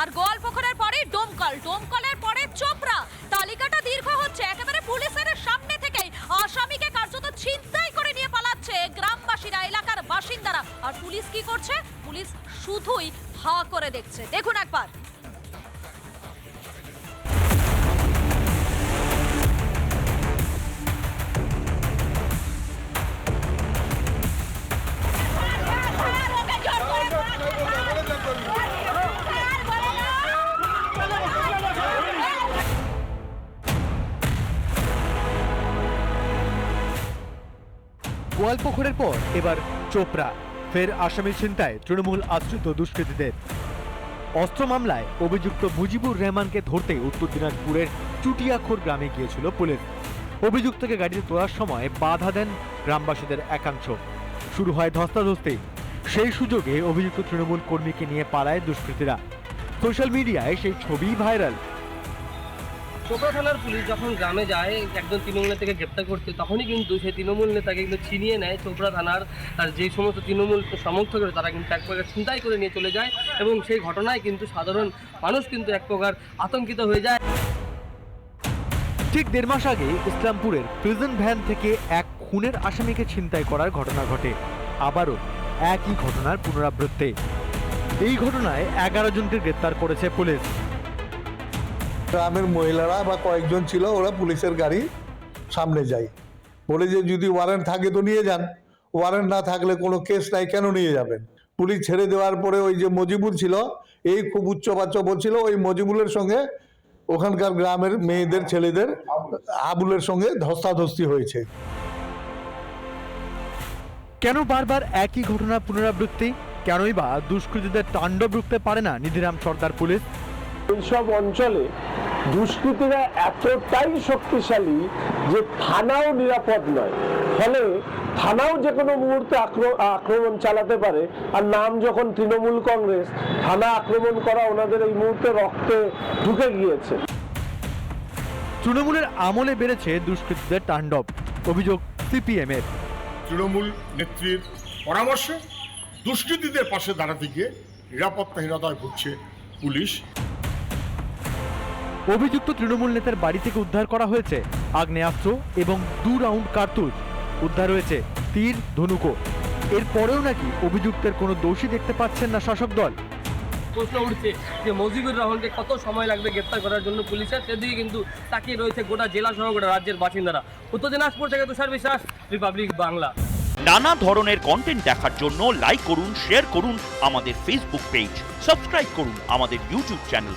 আর গোয়ালপুকুরের পরে ডোমকল। ডোমকলের পরে চোপড়া। তালিকাটা দীর্ঘ হচ্ছে। একেবারে পুলিশের সামনে থেকেই আসামিকে কার্যত ছিনতাই করে নিয়ে পালাচ্ছে গ্রামবাসীরা, এলাকার বাসিন্দারা। আর পুলিশ কি করছে? পুলিশ শুধুই হা করে দেখছে। দেখুন একবার। গোয়ালপুকুরের পর, এবার চোপড়া। ফের আসামি ছিনতায় তৃণমূল আশ্রিত দুষ্কৃতীদের। অস্ত্র মামলায় অভিযুক্ত মুজিবুর রহমানকে ধরতে উত্তর দিনাজপুরের চুটিয়াখোর গ্রামে গিয়েছিল পুলিশ। অভিযুক্তকে গাড়িতে তোলার সময় বাধা দেন গ্রামবাসীদের একাংশ। শুরু হয় ধস্তাধস্তি। সেই সুযোগে অভিযুক্ত তৃণমূল কর্মীকে নিয়ে পালায় দুষ্কৃতীরা। সোশ্যাল মিডিয়ায় সেই ছবি ভাইরাল। চোপড়া থানার পুলিশ যখন গ্রামে যায়, একজন তৃণমূল নেতাকে গ্রেপ্তার করতে তখনই কিন্তু সেই তৃণমূল নেতাকে কিন্তু ছিনিয়ে নেয় চোপড়া থানার, আর যে সমস্ত তৃণমূল সমর্থক রয়েছে তারা কিন্তু এক প্রকার ছিনতাই করে নিয়ে চলে যায় এবং সেই ঘটনায় কিন্তু সাধারণ মানুষ কিন্তু এক প্রকার আতঙ্কিত হয়ে যায়। ঠিক দেড় মাস আগে ইসলামপুরের প্রিজন ভ্যান থেকে এক খুনের আসামিকে ছিনতাই করার ঘটনা ঘটে। আবারও একই ঘটনার পুনরাবৃত্তি। এই ঘটনায় এগারো জনকে গ্রেপ্তার করেছে পুলিশ। গ্রামের মহিলারা বা কয়েকজন ছিল, ওরা পুলিশের গাড়ি সামনে যায়। বলে যে, যদি ওয়ারেন্ট থাকে তো নিয়ে যান। ওয়ারেন্ট না থাকলে কোনো কেস নাই, কেন নিয়ে যাবেন? পুলিশ ছেড়ে দেওয়ার পরে ওই যে মজিবুল ছিল, এই খুব উচ্চ বাচ্চা বলছিল ওই মজিবুলের সঙ্গে ওখানকার গ্রামের মেয়েদের, ছেলেদের আবুলের সঙ্গে ধস্তাধস্তি হয়েছে। কেন বারবার একই ঘটনা পুনরাবৃত্তি? কেনই বা দুষ্কৃতীদের তাণ্ডব রুখতে পারে না নিধিরাম সর্দার পুলিশ? এইসব অঞ্চলে দুষ্কৃতীরা এতটাই শক্তিশালী যে থানাও নিরাপদ নয়। ফলে থানাও যে কোনো মুহূর্তে আক্রমণ চালাতে পারে। আর নাম যখন তৃণমূল কংগ্রেস থানা আক্রমণ করা ওনাদের এই মুহূর্তে রক্তে ঢুকে গিয়েছে। তৃণমূলের আমলে বেড়েছে দুষ্কৃতীদের তাণ্ডব অভিযোগ সিপিএম এর তৃণমূল নেত্রীর পরামর্শে দুষ্কৃতীদের পাশে দাঁড়াতে গিয়ে নিরাপত্তাহীনতায় ভুগছে পুলিশ। অভিযুক্ত তৃণমূল নেতার বাড়ি থেকে উদ্ধার করা হয়েছে আগ্নেয়াস্ত্র এবং দু রাউন্ড কার্তুজ। উদ্ধার হয়েছে তীর ধনুকো এরপরেও নাকি অভিযুক্তের কোনো দোষী দেখতে পাচ্ছেন না শাসক দল। প্রশ্ন উঠছে যে মজিবুর রহমানকে কত সময় লাগবে গ্রেপ্তার করার জন্য পুলিশের? সেদিকে কিন্তু তাকিয়ে রয়েছে গোটা জেলা সহ গোটা রাজ্যের বাসিন্দারা। উত্তর দিনাজপুর থেকে তুষার বিশ্বাস রিপাবলিক বাংলা। নানা ধরনের কন্টেন্ট দেখার জন্য লাইক করুন শেয়ার করুন আমাদের ফেসবুক পেজ সাবস্ক্রাইব করুন আমাদের ইউটিউব চ্যানেল